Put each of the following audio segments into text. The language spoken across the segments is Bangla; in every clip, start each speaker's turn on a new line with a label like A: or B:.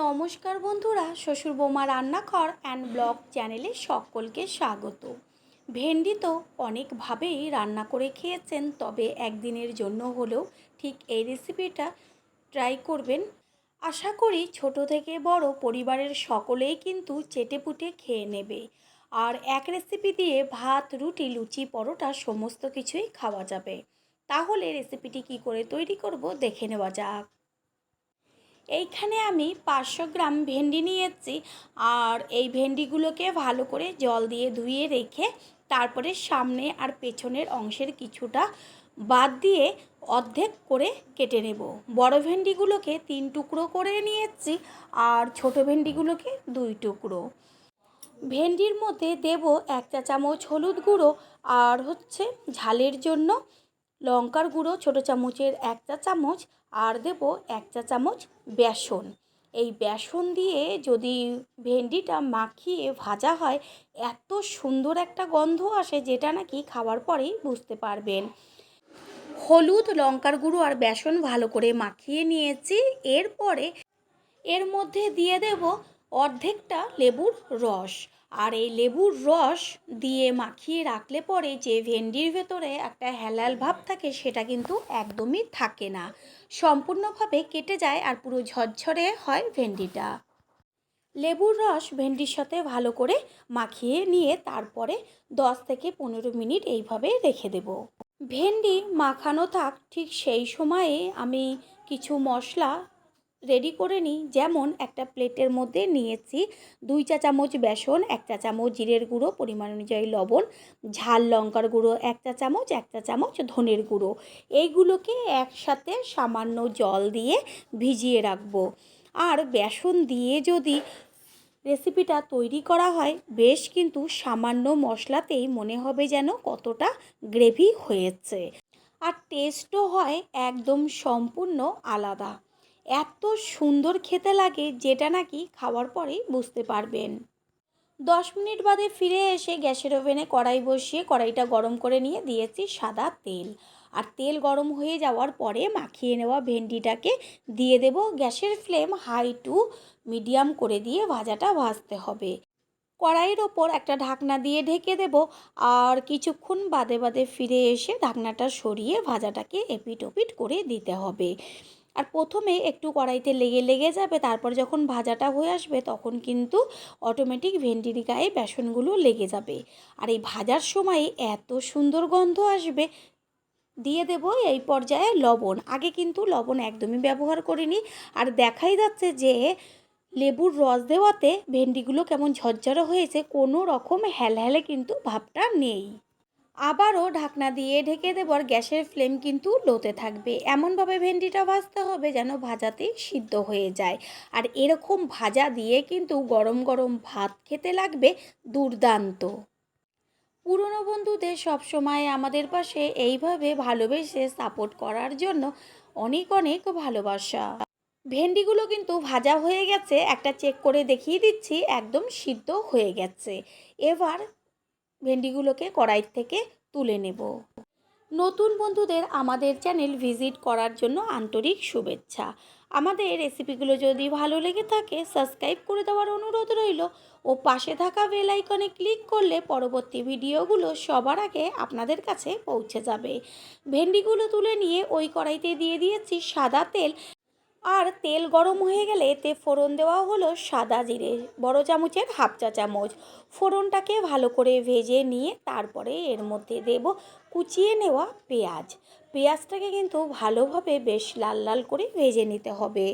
A: নমস্কার বন্ধুরা, শ্বশুর বৌমা রান্নাঘর অ্যান্ড ব্লগ চ্যানেলে সকলকে স্বাগত। ভেন্ডি তো অনেকভাবেই রান্না করে খেয়েছেন, তবে একদিনের জন্য হলেও ঠিক এই রেসিপিটা ট্রাই করবেন। আশা করি ছোট থেকে বড় পরিবারের সকলেই কিন্তু চেটেপুটে খেয়ে নেবে। আর এক রেসিপি দিয়ে ভাত, রুটি, লুচি, পরোটা সমস্ত কিছুই খাওয়া যাবে। তাহলে রেসিপিটি কি করে তৈরি করব দেখে নেওয়া যাক। এইখানে আমি পাঁচশো গ্রাম ভেন্ডি নিয়েছি আর এই ভেন্ডিগুলোকে ভালো করে জল দিয়ে ধুয়ে রেখে তারপরে সামনে আর পেছনের অংশের কিছুটা বাদ দিয়ে অর্ধেক করে কেটে নেব। বড় ভেন্ডিগুলোকে তিন টুকরো করে নিয়েছি আর ছোট ভেন্ডিগুলোকে দুই টুকরো। ভেন্ডির মধ্যে দেব এক চা চামচ হলুদ গুঁড়ো আর হচ্ছে ঝালের জন্য লঙ্কার গুঁড়ো ছোটো চামচের এক চা চামচ আর দেব এক চা চামচ বেসন। এই বেসন দিয়ে যদি ভেন্ডিটা মাখিয়ে ভাজা হয়, এত সুন্দর একটা গন্ধ আসে যেটা নাকি খাওয়ার পরেই বুঝতে পারবেন। হলুদ, লঙ্কার গুঁড়ো আর বেসন ভালো করে মাখিয়ে নিয়েছি। এরপরে এর মধ্যে দিয়ে দেব অর্ধেকটা লেবুর রস। আর এই লেবুর রস দিয়ে মাখিয়ে রাখলে পরে যে ভেন্ডির ভেতরে একটা হেলাল ভাব থাকে সেটা কিন্তু একদমই থাকে না। সম্পূর্ণভাবে কেটে যায় আর পুরো ঝরঝরে হয় ভেন্ডিটা। লেবুর রস ভেন্ডির সাথে ভালো করে মাখিয়ে নিয়ে তারপরে দশ থেকে পনেরো মিনিট এইভাবে রেখে দেব। ভেন্ডি মাখানো থাক, ঠিক সেই সময়ে আমি কিছু মশলা রেডি করে নিই। যেমন একটা প্লেটের মধ্যে নিয়েছি দুই চা চামচ বেসন, এক চা চামচ জিরের গুঁড়ো, পরিমাণ অনুযায়ী লবণ, ঝাল লঙ্কার গুঁড়ো, এক চা চামচ, এক চা চামচ ধনের গুঁড়ো। এইগুলোকে একসাথে সামান্য জল দিয়ে ভিজিয়ে রাখব। আর বেসন দিয়ে যদি রেসিপিটা তৈরি করা হয়, বেশ কিন্তু সামান্য মশলাতেই মনে হবে যেন কতটা গ্রেভি হয়েছে। আর টেস্টও হয় একদম সম্পূর্ণ আলাদা। এত সুন্দর খেতে লাগে যেটা নাকি খাওয়ার পরেই বুঝতে পারবেন। দশ মিনিট বাদে ফিরে এসে গ্যাসের ওভেনে কড়াই বসিয়ে কড়াইটা গরম করে নিয়ে দিয়েছি সাদা তেল। আর তেল গরম হয়ে যাওয়ার পরে মাখিয়ে নেওয়া ভেন্ডিটাকে দিয়ে দেব গ্যাসের ফ্লেম হাই টু মিডিয়াম করে দিয়ে ভাজাটা ভাজতে হবে। কড়াইয়ের ওপর একটা ঢাকনা দিয়ে ঢেকে দেব। আর কিছুক্ষণ বাদে বাদে ফিরে এসে ঢাকনাটা সরিয়ে ভাজাটাকে এপিট ওপিট করে দিতে হবে। আর প্রথমে একটু কড়াইতে লেগে লেগে যাবে, তারপর যখন ভাজাটা হয়ে আসবে তখন কিন্তু অটোমেটিক ভেন্ডির গায়ে বেসনগুলো লেগে যাবে। আর এই ভাজার সময় এত সুন্দর গন্ধ আসবে। দিয়ে দেব এই পর্যায়ে লবণ। আগে কিন্তু লবণ একদমই ব্যবহার করিনি। আর দেখাই যাচ্ছে যে লেবুর রস দেওয়াতে ভেন্ডিগুলো কেমন ঝরঝরে হয়েছে, কোনো রকম হ্যালহ্যালে কিন্তু ভাবটা নেই। আবারও ঢাকনা দিয়ে ঢেকে দেবার গ্যাসের ফ্লেম কিন্তু লোতে থাকবে। এমনভাবে ভেন্ডিটা ভাজতে হবে যেন ভাজাতেই সিদ্ধ হয়ে যায়। আর এরকম ভাজা দিয়ে কিন্তু গরম গরম ভাত খেতে লাগবে দুর্দান্ত। পুরনো বন্ধুদের সবসময় আমাদের পাশে এইভাবে ভালোবেসে সাপোর্ট করার জন্য অনেক অনেক ভালোবাসা। ভেন্ডিগুলো কিন্তু ভাজা হয়ে গেছে, একটা চেক করে দেখিয়ে দিচ্ছি, একদম সিদ্ধ হয়ে গেছে। এবার ভেন্ডিগুলোকে কড়াই থেকে তুলে নেব। নতুন বন্ধুদের আমাদের চ্যানেল ভিজিট করার জন্য আন্তরিক শুভেচ্ছা। আমাদের রেসিপিগুলো যদি ভালো লেগে থাকে, সাবস্ক্রাইব করে দেওয়ার অনুরোধ রইল ও পাশে থাকা বেল আইকনে ক্লিক করলে পরবর্তী ভিডিওগুলো সবার আগে আপনাদের কাছে পৌঁছে যাবে। ভেন্ডিগুলো তুলে নিয়ে ওই কড়াইতে দিয়ে দিয়েছি সাদা তেল আর তেল গরম হয়ে গেলে এতে ফোড়ন দেওয়া হলো সাদা জিরে, বড় চামচের হাফ চা চামচ। ফোড়নটাকে ভালো করে ভেজে নিয়ে তারপরে এর মধ্যে দেব কুচিয়ে নেওয়া পেঁয়াজ। পেঁয়াজটাকে কিন্তু ভালোভাবে বেশ লাল লাল করে ভেজে নিতে হবে।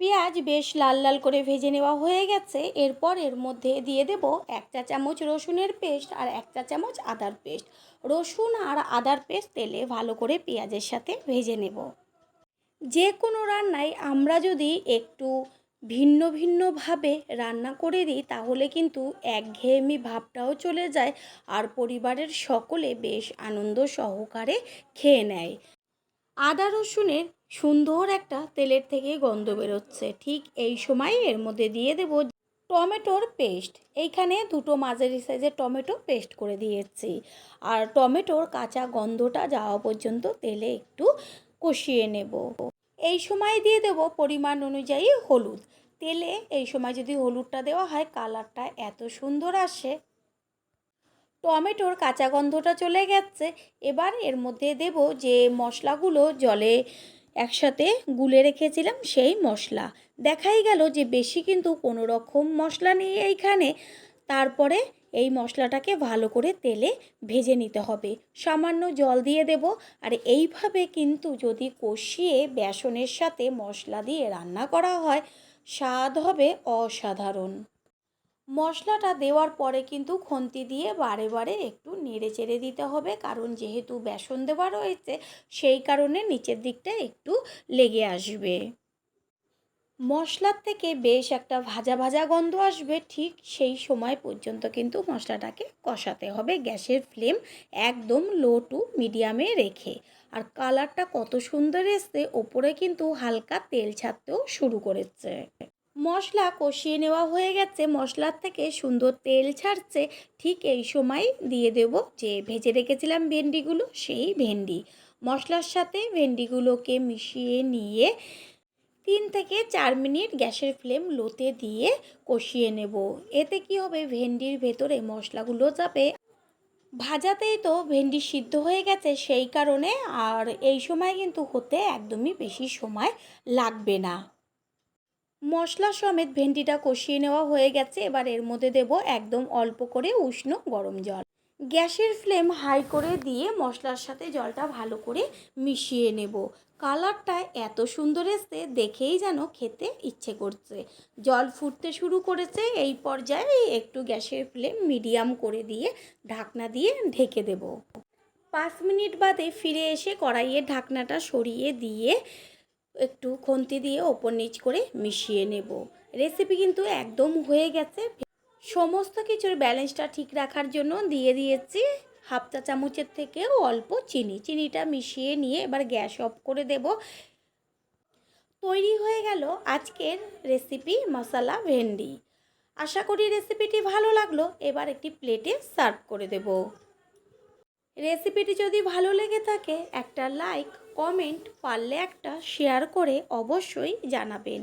A: পেঁয়াজ বেশ লাল লাল করে ভেজে নেওয়া হয়ে গেছে। এরপর এর মধ্যে দিয়ে দেব এক চা চামচ রসুনের পেস্ট আর এক চা চামচ আদার পেস্ট। রসুন আর আদার পেস্ট তেলে ভালো করে পেঁয়াজের সাথে ভেজে নেব। যে কোনো রান্নায় আমরা যদি একটু ভিন্ন ভিন্নভাবে রান্না করে দিই, তাহলে কিন্তু একঘেয়েমি ভাবটাও চলে যায় আর পরিবারের সকলে বেশ আনন্দ সহকারে খেয়ে নেয়। আদা রসুনের সুন্দর একটা তেলের থেকে গন্ধ বেরোচ্ছে। ঠিক এই সময় এর মধ্যে দিয়ে দেব টমেটোর পেস্ট। এইখানে দুটো মাঝারি সাইজের টমেটো পেস্ট করে দিয়েছি। আর টমেটোর কাঁচা গন্ধটা যাওয়া পর্যন্ত তেলে একটু কষিয়ে নেব। এই সময় দিয়ে দেব পরিমাণ অনুযায়ী হলুদ। তেলে এই সময় যদি হলুদটা দেওয়া হয়, কালারটা এত সুন্দর আসে। টমেটোর কাঁচা গন্ধটা চলে গেছে। এবার এর মধ্যে দেব যে মশলাগুলো জলে একসাথে গুলে রেখেছিলাম, সেই মশলা। দেখাই গেল যে বেশি কিন্তু কোনো রকম মশলা নেই এইখানে। তারপরে এই মশলাটাকে ভালো করে তেলে ভেজে নিতে হবে। সামান্য জল দিয়ে দেব। আর এইভাবে কিন্তু যদি কষিয়ে বেসনের সাথে মশলা দিয়ে রান্না করা হয়, স্বাদ হবে অসাধারণ। মশলাটা দেওয়ার পরে কিন্তু খন্তি দিয়ে বারে বারে একটু নেড়ে চেড়ে দিতে হবে। কারণ যেহেতু বেসন দেওয়া রয়েছে, সেই কারণে নিচের দিকটা একটু লেগে আসবে। মশলার থেকে বেশ একটা ভাজা ভাজা গন্ধ আসবে ঠিক সেই সময় পর্যন্ত কিন্তু মশলাটাকে কষাতে হবে গ্যাসের ফ্লেম একদম লো টু মিডিয়ামে রেখে। আর কালারটা কত সুন্দর এসছে, ওপরে কিন্তু হালকা তেল ছাড়তেও শুরু করেছে। মশলা কষিয়ে নেওয়া হয়ে গেছে, মশলার থেকে সুন্দর তেল ছাড়ছে, ঠিক এই সময় দিয়ে দেব যে ভেজে রেখেছিলাম ভেন্ডিগুলো, সেই ভেন্ডি। মশলার সাথে ভেন্ডিগুলোকে মিশিয়ে নিয়ে তিন থেকে চার মিনিট গ্যাসের ফ্লেম লোতে দিয়ে কষিয়ে নেব। এতে কি হবে? ভেন্ডির ভেতরে মশলাগুলো যাবে। ভাজাতেই তো ভেন্ডি সিদ্ধ হয়ে গেছে সেই কারণে আর এই সময় কিন্তু হতে একদমই বেশি সময় লাগবে না। মশলা সমেত ভেন্ডিটা কষিয়ে নেওয়া হয়ে গেছে। এবার এর মধ্যে দেব একদম অল্প করে উষ্ণ গরম জল। গ্যাসের ফ্লেম হাই করে দিয়ে মশলার সাথে জলটা ভালো করে মিশিয়ে নেব। কালারটা এত সুন্দর এসছে, দেখেই যেন খেতে ইচ্ছে করছে। জল ফুটতে শুরু করেছে, এই পর্যায়ে একটু গ্যাসের ফ্লেম মিডিয়াম করে দিয়ে ঢাকনা দিয়ে ঢেকে দেব। পাঁচ মিনিট বাদে ফিরে এসে কড়াইয়ের ঢাকনাটা সরিয়ে দিয়ে একটু খন্তি দিয়ে ওপর নিচ করে মিশিয়ে নেব। রেসিপি কিন্তু একদম হয়ে গেছে। সমস্ত কিছুর ব্যালেন্সটা ঠিক রাখার জন্য দিয়ে দিয়েছি হাফ চা চামচের থেকেও অল্প চিনি। চিনিটা মিশিয়ে নিয়ে এবার গ্যাস অফ করে দেব। তৈরি হয়ে গেল আজকের রেসিপি মশলা ভেন্ডি। আশা করি রেসিপিটি ভালো লাগল। এবার একটি প্লেটে সার্ভ করে দেব। রেসিপিটি যদি ভালো লেগে থাকে, একটা লাইক, কমেন্ট, পারলে একটা শেয়ার করে অবশ্যই জানাবেন।